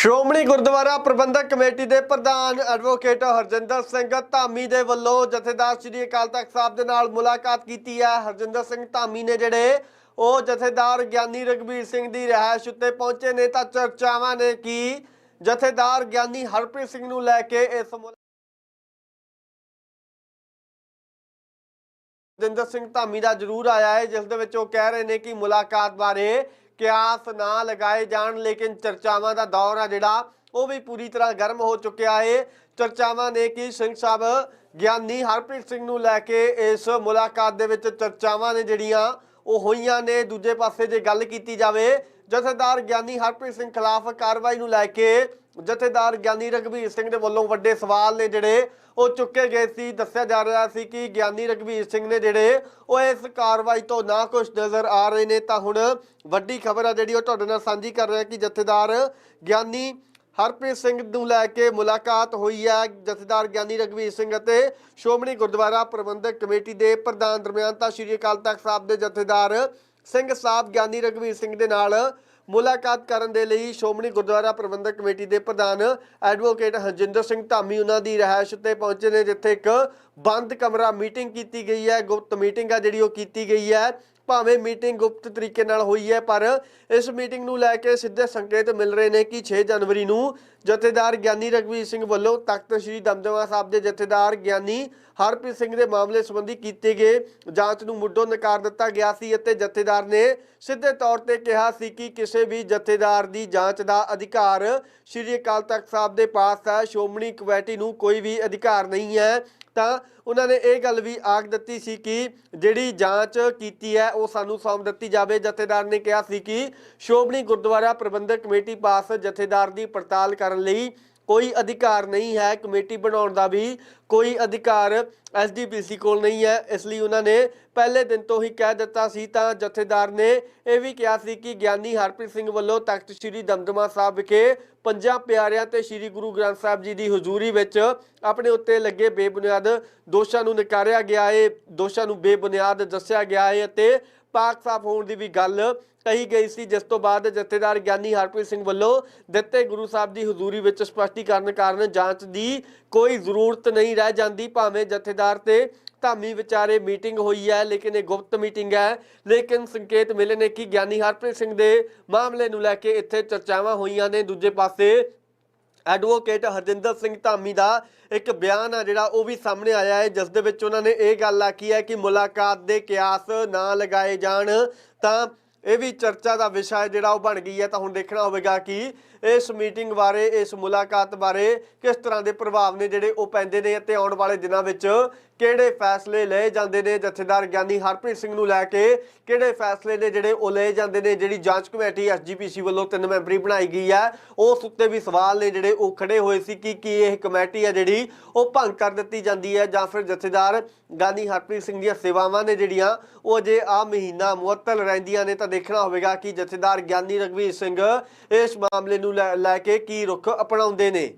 Shiromani Gurdwara Parbandhak committee ਦੇ ਪ੍ਰਧਾਨ advocate Harjinder Singh Dhami ਦੇ ਵੱਲੋਂ ਜਥੇਦਾਰ ਸ੍ਰੀ ਅਕਾਲ ਤਖਤ ਸਾਹਿਬ ਦੇ ਨਾਲ ਮੁਲਾਕਾਤ ਕੀਤੀ ਹੈ। ਹਰਜਿੰਦਰ ਸਿੰਘ ਧਾਮੀ ਨੇ ਜਿਹੜੇ ਉਹ ਜਥੇਦਾਰ ਗਿਆਨੀ ਰਗਵੀਰ ਸਿੰਘ ਦੀ ਰਿਹਾਇਸ਼ ਉੱਤੇ ਪਹੁੰਚੇ ਨੇ ਤਾਂ ਚਰਚਾਵਾਂ ਨੇ ਕਿ ਜਥੇਦਾਰ ਗਿਆਨੀ ਹਰਪ੍ਰੀਤ ਸਿੰਘ ਨੂੰ ਲੈ ਕੇ ਇਸ ਮੁਲਾ- ਸਿੰਘ ਧਾਮੀ ਦਾ ਜ਼ਰੂਰ ਆਇਆ ਹੈ, ਜਿਸ ਦੇ ਵਿੱਚ ਉਹ ਕਹਿ ਰਹੇ ਨੇ ਕਿ ਮੁਲਾਕਾਤ ਬਾਰੇ ਕਿਆਸ ਨਾ ਲਗਾਏ ਜਾਣ, ਲੇਕਿਨ ਚਰਚਾਵਾਂ ਦਾ ਦੌਰ ਆ ਜਿਹੜਾ, ਉਹ ਵੀ ਪੂਰੀ ਤਰ੍ਹਾਂ ਗਰਮ ਹੋ ਚੁੱਕਿਆ ਹੈ ਚਰਚਾਵਾਂ ਨੇ ਕਿ ਸਿੰਘ ਸਾਹਿਬ ਗਿਆਨੀ ਹਰਪ੍ਰੀਤ ਸਿੰਘ ਨੂੰ ਲੈ ਕੇ ਇਸ ਮੁਲਾਕਾਤ ਦੇ ਵਿੱਚ ਚਰਚਾਵਾਂ ਨੇ ਜਿਹੜੀਆਂ, ਉਹ ਹੋਈਆਂ ਨੇ। ਦੂਜੇ ਪਾਸੇ ਜੇ ਗੱਲ ਕੀਤੀ ਜਾਵੇ ਜਥੇਦਾਰ ਗਿਆਨੀ ਹਰਪ੍ਰੀਤ ਸਿੰਘ ਖਿਲਾਫ ਕਾਰਵਾਈ ਨੂੰ ਲੈ ਕੇ ਜਥੇਦਾਰ ਗਿਆਨੀ ਰਘਬੀਰ ਸਿੰਘ ਦੇ ਵੱਲੋਂ ਵੱਡੇ ਸਵਾਲ ਨੇ ਜਿਹੜੇ ਉਹ ਚੁੱਕੇ ਗਏ ਸੀ। ਦੱਸਿਆ ਜਾ ਰਿਹਾ ਸੀ ਕਿ ਗਿਆਨੀ ਰਘਬੀਰ ਸਿੰਘ ਨੇ ਜਿਹੜੇ ਉਹ ਇਸ ਕਾਰਵਾਈ ਤੋਂ ਨਾ ਕੁਝ ਨਜ਼ਰ ਆ ਰਹੇ ਨੇ। ਤਾਂ ਹੁਣ ਵੱਡੀ ਖਬਰ ਆ ਜਿਹੜੀ ਉਹ ਤੁਹਾਡੇ ਨਾਲ ਸਾਂਝੀ ਕਰ ਰਿਹਾ ਕਿ ਜਥੇਦਾਰ ਗਿਆਨੀ ਹਰਪ੍ਰੀਤ ਸਿੰਘ ਨੂੰ ਲੈ ਕੇ ਮੁਲਾਕਾਤ ਹੋਈ ਹੈ। ਜਥੇਦਾਰ ਗਿਆਨੀ ਰਘਬੀਰ ਸਿੰਘ ਅਤੇ ਸ਼੍ਰੋਮਣੀ ਗੁਰਦੁਆਰਾ ਪ੍ਰਬੰਧਕ ਕਮੇਟੀ ਦੇ ਪ੍ਰਧਾਨ ਦਰਮਿਆਨ ਤਾਂ ਸ਼੍ਰੀ ਅਕਾਲ ਤਖਤ ਸਾਹਿਬ ਦੇ ਜਥੇਦਾਰ ਸਿੰਘ ਸਾਹਿਬ ਗਿਆਨੀ ਰਘਬੀਰ ਸਿੰਘ ਦੇ ਨਾਲ ਮੁਲਾਕਾਤ ਕਰਨ ਦੇ ਲਈ ਸ਼੍ਰੋਮਣੀ ਗੁਰਦੁਆਰਾ ਪ੍ਰਬੰਧਕ ਕਮੇਟੀ ਦੇ ਪ੍ਰਧਾਨ ਐਡਵੋਕੇਟ ਹਰਜਿੰਦਰ ਸਿੰਘ ਧਾਮੀ ਉਹਨਾਂ ਦੀ ਰਿਹਾਇਸ਼ 'ਤੇ ਪਹੁੰਚੇ ਨੇ, ਜਿੱਥੇ ਇੱਕ ਬੰਦ ਕਮਰਾ ਮੀਟਿੰਗ ਕੀਤੀ ਗਈ ਹੈ। ਗੁਪਤ ਮੀਟਿੰਗ ਆ ਜਿਹੜੀ ਉਹ ਕੀਤੀ ਗਈ ਹੈ। ਭਾਵੇਂ ਮੀਟਿੰਗ ਗੁਪਤ ਤਰੀਕੇ ਨਾਲ ਹੋਈ ਹੈ, ਪਰ ਇਸ ਮੀਟਿੰਗ ਨੂੰ ਲੈ ਕੇ ਸਿੱਧੇ ਸੰਕੇਤ ਮਿਲ ਰਹੇ ਨੇ ਕਿ 6 ਜਨਵਰੀ ਨੂੰ ਜਥੇਦਾਰ ਗਿਆਨੀ ਰਘਵੀਰ ਸਿੰਘ ਵੱਲੋਂ ਤਖਤ ਸ੍ਰੀ ਦਮਦਮਾ ਸਾਹਿਬ ਦੇ ਜਥੇਦਾਰ ਗਿਆਨੀ ਹਰਪ੍ਰੀਤ ਸਿੰਘ ਦੇ ਮਾਮਲੇ ਸੰਬੰਧੀ ਕੀਤੇ ਗਏ ਜਾਂਚ ਨੂੰ ਮੁੱਢੋਂ ਨਕਾਰ ਦਿੱਤਾ ਗਿਆ ਸੀ ਅਤੇ ਜਥੇਦਾਰ ਨੇ ਸਿੱਧੇ ਤੌਰ ਤੇ ਕਿਹਾ ਸੀ ਕਿ ਕਿਸੇ ਵੀ ਜਥੇਦਾਰ ਦੀ ਜਾਂਚ ਦਾ ਅਧਿਕਾਰ ਸ੍ਰੀ ਅਕਾਲ ਤਖਤ ਸਾਹਿਬ ਦੇ ਪਾਸ ਹੈ। ਸ਼੍ਰੋਮਣੀ ਕਮੇਟੀ ਨੂੰ ਕੋਈ ਵੀ ਅਧਿਕਾਰ ਨਹੀਂ ਹੈ। ਤਾਂ ਉਹਨਾਂ ਨੇ ਇਹ ਗੱਲ ਵੀ ਆਖ ਦਿੱਤੀ ਸੀ ਕਿ ਜਿਹੜੀ ਜਾਂਚ ਕੀਤੀ ਹੈ, ਉਹ ਸਾਨੂੰ ਸੌਂਪ ਦਿੱਤੀ ਜਾਵੇ। ਜਥੇਦਾਰ ਨੇ ਕਿਹਾ ਸੀ ਕਿ ਸ਼੍ਰੋਮਣੀ ਗੁਰਦੁਆਰਾ ਪ੍ਰਬੰਧਕ ਕਮੇਟੀ ਪਾਸ ਜਥੇਦਾਰ ਦੀ ਪੜਤਾਲ ਕਰਨ ਲਈ ਕੋਈ ਅਧਿਕਾਰ ਨਹੀਂ ਹੈ ਕਮੇਟੀ ਬਣਾਉਣ ਦਾ ਵੀ, ਕੋਈ ਅਧਿਕਾਰ ਐਸਡੀਪੀਸੀ ਕੋਲ ਨਹੀਂ ਹੈ। ਇਸ ਲਈ ਉਹਨਾਂ ਨੇ ਪਹਿਲੇ ਦਿਨ ਤੋਂ ਹੀ ਕਹਿ ਦਿੱਤਾ ਸੀ ਤਾਂ ਜਥੇਦਾਰ ਨੇ ਇਹ ਵੀ ਕਿਹਾ ਸੀ ਕਿ ਗਿਆਨੀ ਹਰਪ੍ਰੀਤ ਸਿੰਘ ਵੱਲੋਂ ਤਖਤ ਸ੍ਰੀ ਦਮਦਮਾ ਸਾਹਿਬ ਵਿਖੇ ਪੰਜਾਂ ਪਿਆਰਿਆਂ ਤੇ ਸ੍ਰੀ ਗੁਰੂ ਗ੍ਰੰਥ ਸਾਹਿਬ ਜੀ ਦੀ ਹਜ਼ੂਰੀ ਵਿੱਚ ਆਪਣੇ ਉੱਤੇ ਲੱਗੇ ਬੇਬੁਨਿਆਦ ਦੋਸ਼ਾਂ ਨੂੰ ਨਕਾਰਿਆ ਗਿਆ ਏ। ਦੋਸ਼ਾਂ ਨੂੰ ਬੇਬੁਨਿਆਦ ਦੱਸਿਆ ਗਿਆ ਹੈ ਅਤੇ ਪਾਕ ਸਾਫ਼ ਹੋਣ ਦੀ ਵੀ ਗੱਲ ਕਹੀ ਗਈ ਸੀ, ਜਿਸ ਤੋਂ ਬਾਅਦ ਜਥੇਦਾਰ ਗਿਆਨੀ ਹਰਪ੍ਰੀਤ ਸਿੰਘ ਵੱਲੋਂ ਦਿੱਤੇ ਗੁਰੂ ਸਾਹਿਬ ਦੀ ਹਜ਼ੂਰੀ ਵਿੱਚ ਸਪਸ਼ਟੀਕਰਨ ਕਾਰਨ ਜਾਂਚ ਦੀ ਕੋਈ ਜ਼ਰੂਰਤ ਨਹੀਂ ਰਹਿ ਜਾਂਦੀ, ਭਾਵੇਂ ਜਥੇਦਾਰ ਤੇ ਧਾਮੀ ਵਿਚਾਰੇ ਮੀਟਿੰਗ ਹੋਈ ਹੈ, ਲੇਕਿਨ ਇਹ ਗੁਪਤ ਮੀਟਿੰਗ ਹੈ। ਲੇਕਿਨ ਸੰਕੇਤ ਮਿਲੇ ਨੇ ਕਿ ਗਿਆਨੀ ਹਰਪ੍ਰੀਤ ਸਿੰਘ ਦੇ ਮਾਮਲੇ ਨੂੰ ਲੈ ਕੇ ਇੱਥੇ ਚਰਚਾਵਾਂ ਹੋਈਆਂ ਨੇ, ਦੂਜੇ ਪਾਸੇ ਐਡਵੋਕੇਟ ਹਰਜਿੰਦਰ ਸਿੰਘ ਧਾਮੀ ਦਾ ਇੱਕ ਬਿਆਨ ਆ ਜਿਹੜਾ ਉਹ ਵੀ ਸਾਹਮਣੇ ਆਇਆ ਹੈ, ਜਿਸ ਦੇ ਵਿੱਚ ਉਹਨਾਂ ਨੇ ਇਹ ਗੱਲ ਆਖੀ ਹੈ ਕਿ ਮੁਲਾਕਾਤ ਦੇ ਕਿਆਸ ਨਾ ਲਗਾਏ ਜਾਣ, ਤਾਂ ਇਹ ਵੀ ਚਰਚਾ ਦਾ ਵਿਸ਼ਾ ਹੈ ਜਿਹੜਾ ਉਹ ਬਣ ਗਈ ਹੈ। ਤਾਂ ਹੁਣ ਦੇਖਣਾ ਹੋਵੇਗਾ ਕਿ ਇਸ ਮੀਟਿੰਗ ਬਾਰੇ, ਇਸ ਮੁਲਾਕਾਤ ਬਾਰੇ ਕਿਸ ਤਰ੍ਹਾਂ ਦੇ ਪ੍ਰਭਾਵ ਨੇ ਜਿਹੜੇ ਉਹ ਪੈਂਦੇ ਨੇ ਅਤੇ ਆਉਣ ਵਾਲੇ ਦਿਨਾਂ ਵਿੱਚ ਕਿਹੜੇ ਫੈਸਲੇ ਲਏ ਜਾਂਦੇ ਨੇ ਜਥੇਦਾਰ ਗਿਆਨੀ ਹਰਪ੍ਰੀਤ ਸਿੰਘ ਨੂੰ ਲੈ ਕੇ? ਕਿਹੜੇ ਫੈਸਲੇ ਨੇ ਜਿਹੜੇ ਉਹ ਲਏ ਜਾਂਦੇ ਨੇ? ਜਿਹੜੀ ਜਾਂਚ ਕਮੇਟੀ ਐਸਜੀਪੀਸੀ ਵੱਲੋਂ ਤਿੰਨ ਮੈਂਬਰੀ ਬਣਾਈ ਗਈ ਹੈ। ਉਸ ਉੱਤੇ ਵੀ ਸਵਾਲ ਨੇ ਜਿਹੜੇ ਉਹ ਖੜੇ ਹੋਏ ਸੀ ਕਿ ਕੀ ਇਹ ਕਮੇਟੀ ਹੈ ਜਿਹੜੀ ਉਹ ਭੰਗ ਕਰ ਦਿੱਤੀ ਜਾਂਦੀ ਹੈ ਜਾਂ ਫਿਰ ਜਥੇਦਾਰ ਗਿਆਨੀ ਹਰਪ੍ਰੀਤ ਸਿੰਘ ਦੀਆਂ ਸੇਵਾਵਾਂ ਨੇ ਜਿਹੜੀਆਂ ਉਹ ਅਜੇ ਆ ਮਹੀਨਾ ਮੁਅੱਤਲ ਰਹਿੰਦੀਆਂ ਨੇ ਤਾਂ ਦੇਖਣਾ ਹੋਵੇਗਾ ਕਿ ਜਥੇਦਾਰ ਗਿਆਨੀ ਰਗਵੀਰ ਸਿੰਘ ਇਸ ਮਾਮਲੇ ਨੂੰ ਲੈ ਲੈ ਕੇ ਕੀ ਰੁਖ ਅਪਣਾਉਂਦੇ ਨੇ।